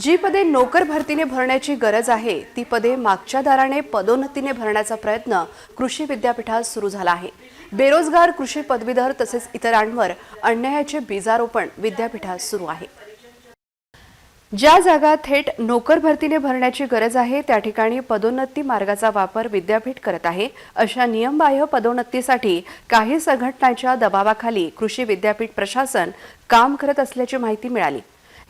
जी पदे नोकर भरतीने भरण्याची गरज आहे ती पदे मागच्या दाराने पदोन्नतीने भरण्याचा प्रयत्न कृषी विद्यापीठात सुरू झाला आहे. बेरोजगार कृषी पदवीधर तसेच इतरांवर अन्यायाचे बीजारोपण विद्यापीठात सुरू आहे. ज्या जागा थेट नोकर भरतीने भरण्याची गरज आहे त्या ठिकाणी पदोन्नती मार्गाचा वापर विद्यापीठ करत आहे. अशा नियमबाह्य पदोन्नतीसाठी काही संघटनांच्या दबावाखाली कृषी विद्यापीठ प्रशासन काम करत असल्याची माहिती मिळाली.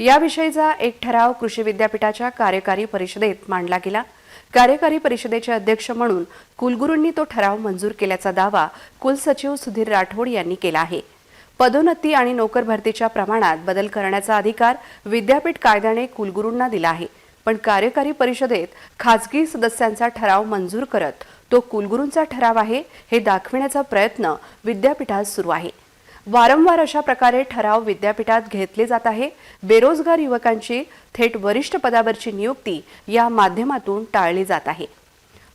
याविषयीचा एक ठराव कृषी विद्यापीठाच्या कार्यकारी परिषदेत मांडला गेला. कार्यकारी परिषदेचे अध्यक्ष म्हणून कुलगुरूंनी तो ठराव मंजूर केल्याचा दावा कुलसचिव सुधीर राठोड यांनी केला आहे. पदोन्नती आणि नोकर भरतीच्या प्रमाणात बदल करण्याचा अधिकार विद्यापीठ कायद्याने कुलगुरूंना दिला आहे. पण कार्यकारी परिषदेत खासगी सदस्यांचा ठराव मंजूर करत तो कुलगुरूंचा ठराव आहे हे दाखविण्याचा प्रयत्न विद्यापीठात सुरू आहे. वारंवार अशा प्रकारे ठराव विद्यापीठात घेतले जात आहे. बेरोजगार युवकांची थेट वरिष्ठ पदावरची नियुक्ती या माध्यमातून टाळली जात आहे.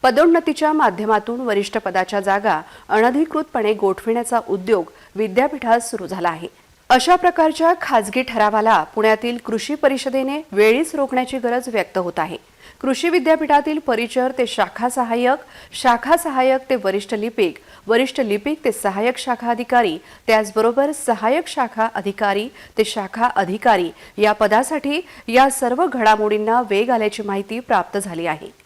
पदोन्नतीच्या माध्यमातून वरिष्ठ पदाच्या जागा अनधिकृतपणे गोठविण्याचा उद्योग विद्यापीठात सुरू झाला आहे. अशा प्रकारच्या खाजगी ठरावाला पुण्यातील कृषी परिषदेने वेळीच रोखण्याची गरज व्यक्त होत आहे. कृषी विद्यापीठातील परिचर ते शाखा सहाय्यक शाखा सहाय्यक ते वरिष्ठ लिपिक वरिष्ठ लिपिक ते सहाय्यक शाखा अधिकारी त्याचबरोबर सहाय्यक शाखा अधिकारी ते शाखा अधिकारी या पदासाठी या सर्व घडामोडींना वेग आल्याची माहिती प्राप्त झाली आहे.